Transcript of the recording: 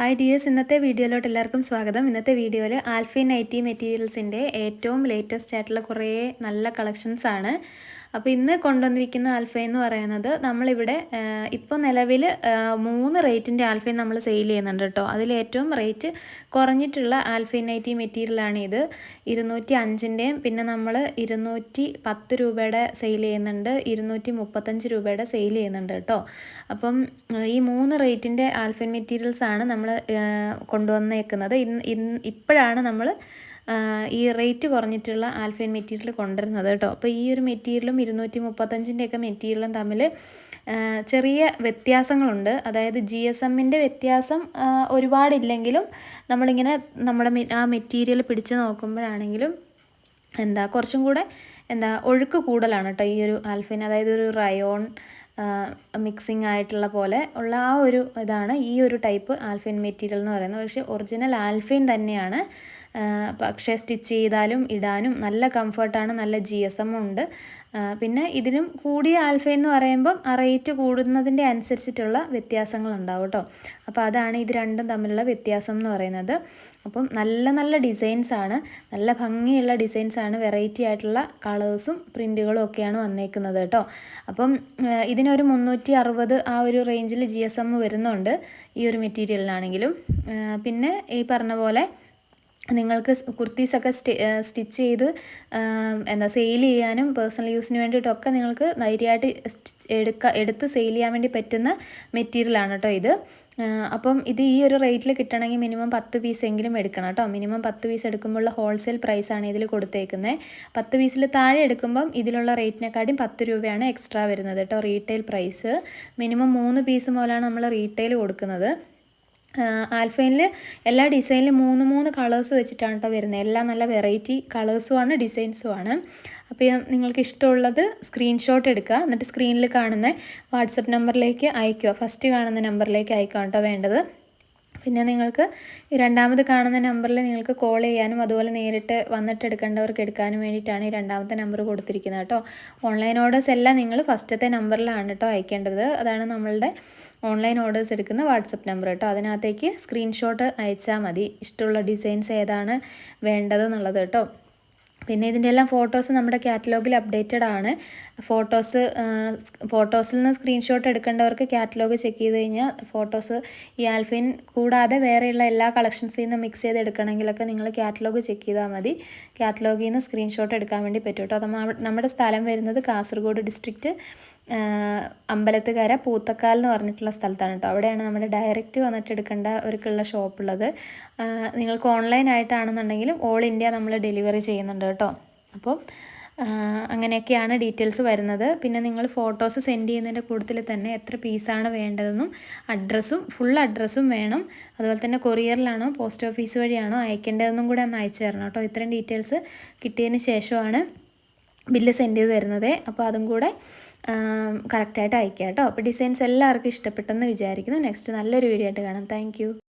Hi dears ഇന്നത്തെ വീഡിയോയിലോട്ട് എല്ലാവർക്കും സ്വാഗതം. ഇന്നത്തെ വീഡിയോയിൽ ആൽഫിൻ നൈറ്റി മെറ്റീരിയൽസിന്റെ ഏറ്റവും ലേറ്റസ്റ്റ് ആയിട്ടുള്ള കുറേ നല്ല കളക്ഷൻസ് ആണ്. അപ്പോൾ ഇന്ന് കൊണ്ടുവന്നിരിക്കുന്ന ആൽഫ എന്ന് പറയുന്നത് നമ്മളിവിടെ ഇപ്പോൾ നിലവിൽ മൂന്ന് റേറ്റിന്റെ ആൽഫൈൻ നമ്മൾ സെയിൽ ചെയ്യുന്നുണ്ട് കേട്ടോ. അതിൽ ഏറ്റവും റേറ്റ് കുറഞ്ഞിട്ടുള്ള ആൽഫ നൈറ്റി മെറ്റീരിയലാണ് ഇത്. ഇരുന്നൂറ്റി അഞ്ചിന്റെയും പിന്നെ നമ്മൾ ഇരുന്നൂറ്റി പത്ത് രൂപയുടെ സെയിൽ ചെയ്യുന്നുണ്ട്. ഇരുന്നൂറ്റി മുപ്പത്തഞ്ച് രൂപയുടെ സെയിൽ ചെയ്യുന്നുണ്ട് കേട്ടോ. അപ്പം ഈ മൂന്ന് റേറ്റിന്റെ ആൽഫൈൻ മെറ്റീരിയൽസാണ് നമ്മൾ കൊണ്ടുവന്നേക്കുന്നത്. ഇന്ന് ഇപ്പോഴാണ് നമ്മൾ ഈ റേറ്റ് കുറഞ്ഞിട്ടുള്ള ആൽഫൈൻ മെറ്റീരിയൽ കൊണ്ടുവരുന്നത് കേട്ടോ. അപ്പോൾ ഈ ഒരു മെറ്റീരിയലും ഇരുന്നൂറ്റി മുപ്പത്തഞ്ചിന്റെയൊക്കെ മെറ്റീരിയലും തമ്മിൽ ചെറിയ വ്യത്യാസങ്ങളുണ്ട്. അതായത് ജി എസ് എമ്മിന്റെ വ്യത്യാസം ഒരുപാടില്ലെങ്കിലും നമ്മളിങ്ങനെ നമ്മുടെ ആ മെറ്റീരിയൽ പിടിച്ച് നോക്കുമ്പോഴാണെങ്കിലും എന്താ കുറച്ചും കൂടെ എന്താ ഒഴുക്ക് കൂടുതലാണ് കേട്ടോ ഈ ഒരു ആൽഫൈൻ അതായത് ഒരു റയോൺ മിക്സിങ് ആയിട്ടുള്ള പോലെ ഉള്ള ആ ഒരു ഇതാണ് ഈ ഒരു ടൈപ്പ് ആൽഫൈൻ മെറ്റീരിയൽ എന്ന് പറയുന്നത്. പക്ഷേ ഒറിജിനൽ ആൽഫൈൻ തന്നെയാണ് പക്ഷേ സ്റ്റിച്ച് ചെയ്താലും ഇടാനും നല്ല കംഫർട്ടാണ് നല്ല ജി എസ് എം ഉണ്ട്. പിന്നെ ഇതിനും കൂടിയ ആൽഫ എന്ന് പറയുമ്പം ആ റേറ്റ് കൂടുന്നതിന്റെ അനുസരിച്ചിട്ടുള്ള വ്യത്യാസങ്ങൾ ഉണ്ടാവും കേട്ടോ. അപ്പോൾ അതാണ് ഇത് രണ്ടും തമ്മിലുള്ള വ്യത്യാസം എന്ന് പറയുന്നത്. അപ്പം നല്ല നല്ല ഡിസൈൻസ് ആണ് നല്ല ഭംഗിയുള്ള ഡിസൈൻസ് ആണ് വെറൈറ്റി ആയിട്ടുള്ള കളേഴ്സും പ്രിന്റുകളും ഒക്കെയാണ് വന്നേക്കുന്നത് കേട്ടോ. അപ്പം ഇതിനൊരു മുന്നൂറ്റി അറുപത് ആ ഒരു റേഞ്ചിൽ ജി എസ് എം വരുന്നുണ്ട് ഈ ഒരു മെറ്റീരിയലിനാണെങ്കിലും. പിന്നെ ഈ പറഞ്ഞ പോലെ നിങ്ങൾക്ക് കുർത്തീസൊക്കെ സ്റ്റി സ്റ്റിച്ച് ചെയ്ത് എന്താ സെയിൽ ചെയ്യാനും പേഴ്സണൽ യൂസിന് വേണ്ടിയിട്ടൊക്കെ നിങ്ങൾക്ക് ധൈര്യമായിട്ട് എടുക്ക എടുത്ത് സെയിൽ ചെയ്യാൻ വേണ്ടി പറ്റുന്ന മെറ്റീരിയലാണ് കേട്ടോ ഇത്. അപ്പം ഇത് ഈ ഒരു റേറ്റിൽ കിട്ടണമെങ്കിൽ മിനിമം പത്ത് പീസ് എങ്കിലും എടുക്കണം കേട്ടോ. മിനിമം പത്ത് പീസ് എടുക്കുമ്പോഴുള്ള ഹോൾസെയിൽ പ്രൈസാണ് ഇതിൽ കൊടുത്തേക്കുന്നത് പത്ത് പീസിൽ താഴെ എടുക്കുമ്പം ഇതിലുള്ള റേറ്റിനെക്കാട്ടും പത്ത് രൂപയാണ് എക്സ്ട്രാ വരുന്നത് കേട്ടോ റീറ്റെയിൽ പ്രൈസ്. മിനിമം മൂന്ന് പീസ് മുതലാണ് നമ്മൾ റീറ്റെയിൽ കൊടുക്കുന്നത്. ആൽഫൈനിൽ എല്ലാ ഡിസൈനിലും മൂന്ന് മൂന്ന് കളേഴ്സ് വെച്ചിട്ടാണ് കേട്ടോ വരുന്നത് എല്ലാം നല്ല വെറൈറ്റി കളേഴ്സുമാണ് ഡിസൈൻസുമാണ്. അപ്പോൾ നിങ്ങൾക്ക് ഇഷ്ടമുള്ളത് സ്ക്രീൻഷോട്ട് എടുക്കുക. എന്നിട്ട് സ്ക്രീനിൽ കാണുന്ന വാട്സപ്പ് നമ്പറിലേക്ക് അയക്കുക ഫസ്റ്റ് കാണുന്ന നമ്പറിലേക്ക് അയക്കുക കേട്ടോ വേണ്ടത്. പിന്നെ നിങ്ങൾക്ക് ഈ രണ്ടാമത് കാണുന്ന നമ്പറിൽ നിങ്ങൾക്ക് കോൾ ചെയ്യാനും അതുപോലെ നേരിട്ട് വന്നിട്ട് എടുക്കേണ്ടവർക്ക് എടുക്കാനും വേണ്ടിയിട്ടാണ് ഈ രണ്ടാമത്തെ നമ്പർ കൊടുത്തിരിക്കുന്നത് കേട്ടോ. ഓൺലൈൻ ഓർഡേഴ്സ് എല്ലാം നിങ്ങൾ ഫസ്റ്റത്തെ നമ്പറിലാണ് കേട്ടോ അയക്കേണ്ടത്. അതാണ് നമ്മളുടെ ഓൺലൈൻ ഓർഡേഴ്സ് എടുക്കുന്ന വാട്സപ്പ് നമ്പർ കേട്ടോ. അതിനകത്തേക്ക് സ്ക്രീൻഷോട്ട് അയച്ചാൽ മതി. ഇഷ്ടമുള്ള ഡിസൈൻസ് ഏതാണ് വേണ്ടതെന്നുള്ളത് കേട്ടോ. പിന്നെ ഇതിന്റെ എല്ലാം ഫോട്ടോസ് നമ്മുടെ കാറ്റലോഗിൽ അപ്ഡേറ്റഡ് ആണ്. ഫോട്ടോസ് ഫോട്ടോസിൽ നിന്ന് സ്ക്രീൻഷോട്ട് എടുക്കേണ്ടവർക്ക് കാറ്റലോഗ് ചെക്ക് ചെയ്ത് കഴിഞ്ഞാൽ ഫോട്ടോസ് ഈ ആൽഫിൻ കൂടാതെ വേറെയുള്ള എല്ലാ കളക്ഷൻസിൽ നിന്ന് മിക്സ് ചെയ്ത് എടുക്കണമെങ്കിലൊക്കെ നിങ്ങൾ കാറ്റലോഗ് ചെക്ക് ചെയ്താൽ മതി. കാറ്റലോഗിൽ നിന്ന് സ്ക്രീൻഷോട്ട് എടുക്കാൻ വേണ്ടി പറ്റും കേട്ടോ. നമ്മുടെ സ്ഥലം വരുന്നത് കാസർഗോഡ് ഡിസ്ട്രിക്റ്റ് അമ്പലത്തുകര പൂത്തക്കാൽ എന്ന് പറഞ്ഞിട്ടുള്ള സ്ഥലത്താണ് കേട്ടോ. അവിടെയാണ് നമ്മുടെ ഡയറക്റ്റ് വന്നിട്ട് എടുക്കേണ്ട ഒരുക്കുള്ള ഷോപ്പുള്ളത് നിങ്ങൾക്ക് ഓൺലൈൻ ആയിട്ടാണെന്നുണ്ടെങ്കിലും ഓൾ ഇന്ത്യ നമ്മൾ ഡെലിവറി ചെയ്യുന്നുണ്ട് കേട്ടോ. അപ്പോൾ അങ്ങനെയൊക്കെയാണ് ഡീറ്റെയിൽസ് വരുന്നത്. പിന്നെ നിങ്ങൾ ഫോട്ടോസ് സെൻഡ് ചെയ്യുന്നതിന്റെ കൂട്ടത്തിൽ തന്നെ എത്ര പീസാണ് വേണ്ടതെന്നും അഡ്രസ്സും ഫുൾ അഡ്രസ്സും വേണം. അതുപോലെ തന്നെ കൊറിയറിലാണോ പോസ്റ്റ് ഓഫീസ് വഴിയാണോ അയക്കേണ്ടതെന്നും കൂടെ ഒന്ന് അയച്ചു തരണം കേട്ടോ. ഇത്രയും ഡീറ്റെയിൽസ് കിട്ടിയതിന് ശേഷമാണ് ബില്ല് സെൻഡ് ചെയ്ത് തരുന്നത്. അപ്പോൾ അതും കൂടെ കറക്റ്റായിട്ട് അയക്കാം കേട്ടോ. അപ്പോൾ ഡിസൈൻസ് എല്ലാവർക്കും ഇഷ്ടപ്പെട്ടെന്ന് വിചാരിക്കുന്നു. നെക്സ്റ്റ് നല്ലൊരു വീഡിയോ ആയിട്ട് കാണാം. താങ്ക്